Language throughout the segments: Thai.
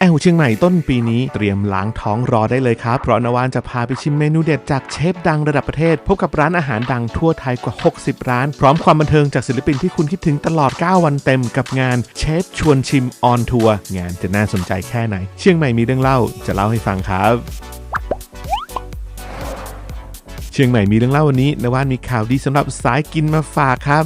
แอลเชียงใหม่ต้นปีนี้เตรียมล้างท้องรอได้เลยครับ เพราะนวานจะพาไปชิมเมนูเด็ดจากเชฟดังระดับประเทศ พบกับร้านอาหารดังทั่วไทยกว่า 60 ร้าน พร้อมความบันเทิงจากศิลปินที่คุณคิดถึงตลอด 9 วันเต็มกับงานเชฟชวนชิมออนทัวร์งานจะน่าสนใจแค่ไหน เชียงใหม่มีเรื่องเล่าจะเล่าให้ฟังครับ เชียงใหม่มีเรื่องเล่าวันนี้นว่านมีข่าวดีสำหรับสายกินมาฝากครับ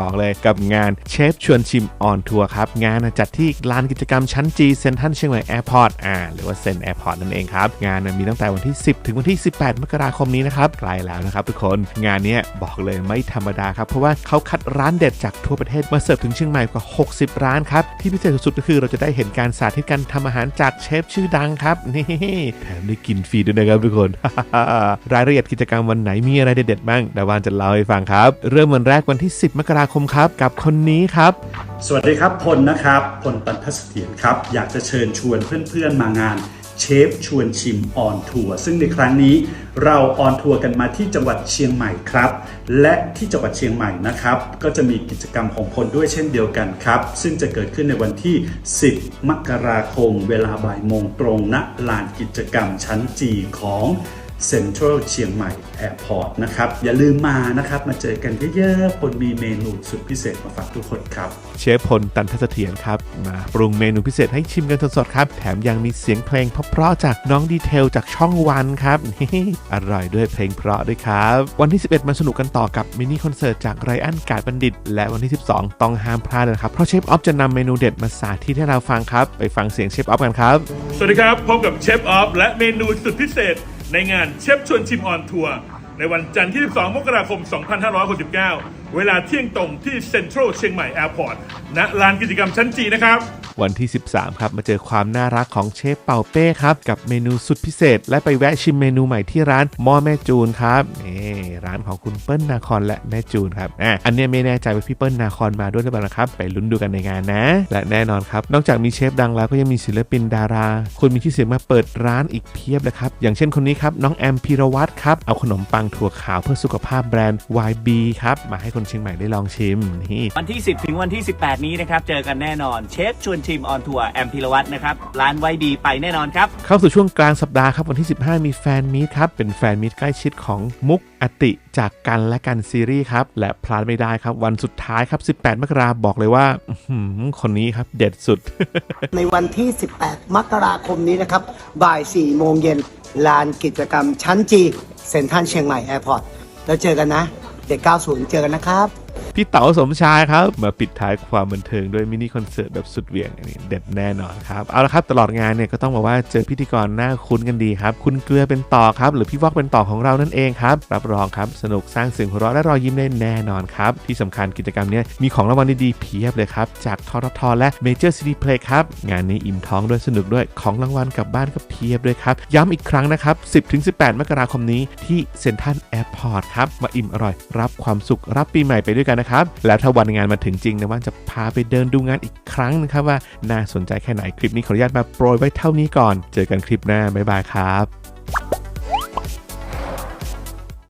บอกเลยกับงานเชฟชวนชิมออนทัวร์ครับ งานจัดที่ลานกิจกรรมชั้นจีเซนทรัลเชียงใหม่แอร์พอร์ตอ่าหรือว่าเซนแอร์พอร์ตนั่นเองครับ งานมีตั้งแต่วันที่ 10 ถึงวันที่ 18 มกราคมนี้นะครับใกล้แล้วนะครับทุกคนงานนี้บอกเลยไม่ธรรมดาครับ เพราะว่าเขาคัดร้านเด็ดจากทั่วประเทศมาเสิร์ฟถึงเชียงใหม่กว่า 60 ร้านครับ ที่พิเศษสุดๆก็คือเราจะได้เห็นการสาธิตการทำอาหารจากเชฟชื่อดังครับนี่แถมได้กินฟรีด้วยนะครับทุกคนรายละเอียดกิจกรรมวันไหนมีอะไรเด็ดๆบ้างดาวานจะเล่าให้ฟังครับ เริ่มวันแรกวันที่ 10 มกราคมครับ กับคนนี้ครับ สวัสดีครับพลนะครับพลตันทเสถียรครับ อยากจะเชิญชวนเพื่อนๆมางานเชฟชวนชิมออนทัวร์ซึ่งในครั้งนี้เราออนทัวร์กันมาที่จังหวัดเชียงใหม่ครับ และที่จังหวัดเชียงใหม่นะครับ ก็จะมีกิจกรรมของพลด้วยเช่นเดียวกันครับ ซึ่งจะเกิดขึ้นในวันที่ 10 มกราคม เวลาบ่ายโมงตรงณลานกิจกรรมชั้นจีของ เซ็นทรัลเชียงใหม่แอร์พอร์ตนะครับ อย่าลืมมานะครับ มาเจอกันเยอะๆพลมีเมนูสุดพิเศษมาฝากทุกคนครับ เชฟพลตันทเสถียรครับ มาปรุงเมนูพิเศษให้ชิมกันสดๆครับ แถมยังมีเสียงเพลงเพราะๆจากน้องดีเทลจากช่องวันครับนี่อร่อยด้วยเพลงเพราะด้วยครับ วันที่ 11 มาสนุกกันต่อกับมินิคอนเสิร์ตจากไรอันกาดบัณฑิต และวันที่ 12 ต้องห้ามพลาดเลยนะครับเพราะเชฟออฟจะนำเมนูเด็ดมาสาธิตให้เราฟังครับไปฟังเสียงเชฟออฟกันครับสวัสดีครับพบกับเชฟออฟและเมนูสุดพิเศษ ในงานเชฟชวนชิมออนทัวร์ในวันจันทร์ที่ 12 มกราคม 2569 เวลาเที่ยงตรงที่เซ็นทรัลเชียงใหม่แอร์พอร์ตณลานกิจกรรมชั้นจีนะครับ วันที่ 13 ครับ มาเจอความน่ารักของเชฟเป่าเป้ครับ กับเมนูสุดพิเศษ และไปแวะชิมเมนูใหม่ที่ร้านหม้อแม่จูนครับนี่ร้านของคุณเปิ้ลนาคอนและแม่จูนครับอะอันนี้ไม่แน่ใจว่าพี่เปิ้ลนาคอนมาด้วยหรือเปล่านะครับ ไปลุ้นดูกันในงานนะ และแน่นอนครับ นอกจากมีเชฟดังแล้วก็ยังมีศิลปินดารา คนมีชื่อเสียงมาเปิดร้านอีกเพียบเลยครับ อย่างเช่นคนนี้ครับ น้องแอมพีรวัตรครับ เอาขนมปังถั่วขาวเพื่อสุขภาพแบรนด์ YB ครับ มาให้คนเชียงใหม่ได้ลองชิมนี่วันที่ 10 ถึงวันที่ 18 นี้นะครับ เจอกันแน่นอน เชฟชวนชิมออนทัวร์แอมพิรวัตรนะครับ ร้านไวดีไปแน่นอนครับ เข้าสู่ช่วงกลางสัปดาห์ครับ วันที่ 15 มีแฟนมีตครับ เป็นแฟนมีตใกล้ชิดของมุกอติจากกันและกันซีรีส์ครับ และพลาดไม่ได้ครับ วันสุดท้ายครับ 18 มกราบอกเลยว่าอื้อหือคนนี้ครับเด็ดสุด ในวันที่ 18 มกราคมนี้นะครับบ่าย 4 โมงเย็นลานกิจกรรมชั้นจีเซ็นทรัลเชียงใหม่แอร์พอร์ตแล้วเจอกันนะ เด็ก 90 เจอกันนะครับ พี่เต๋าสมชายครับ มาปิดท้ายความบันเทิงด้วยมินิคอนเสิร์ตแบบสุดเหวี่ยงอันนี้เด็ดแน่นอนครับ เอาละครับตลอดงานเนี่ยก็ต้องบอกว่าเจอพิธีกรหน้าคุ้นกันดีครับ คุณเกลือเป็นต่อครับ หรือพี่วอกเป็นต่อของเรานั่นเองครับ รับรองครับสนุกสร้างเสียงหัวเราะและรอยยิ้มได้แน่นอนครับ ที่สำคัญกิจกรรมเนี้ยมีของรางวัลดีๆเพียบเลยครับ จากทททและ Major City Play ครับ งานนี้อิ่มท้องด้วยสนุกด้วยของรางวัลกลับบ้านก็เพียบด้วยครับ ย้ำอีกครั้งนะครับ 10-18 มกราคมนี้ที่เซ็นทรัลแอร์พอร์ตครับมาอิ่มอร่อย รับความสุขรับปีใหม่ไปด้วยกันนะครับ แล้วถ้าวันงานมาถึงจริงนะว่าจะพาไปเดินดูงานอีกครั้งนะครับว่าน่าสนใจแค่ไหนคลิปนี้ขออนุญาตมาโปรยไว้เท่านี้ก่อน เจอกันคลิปหน้าบ๊ายบายครับ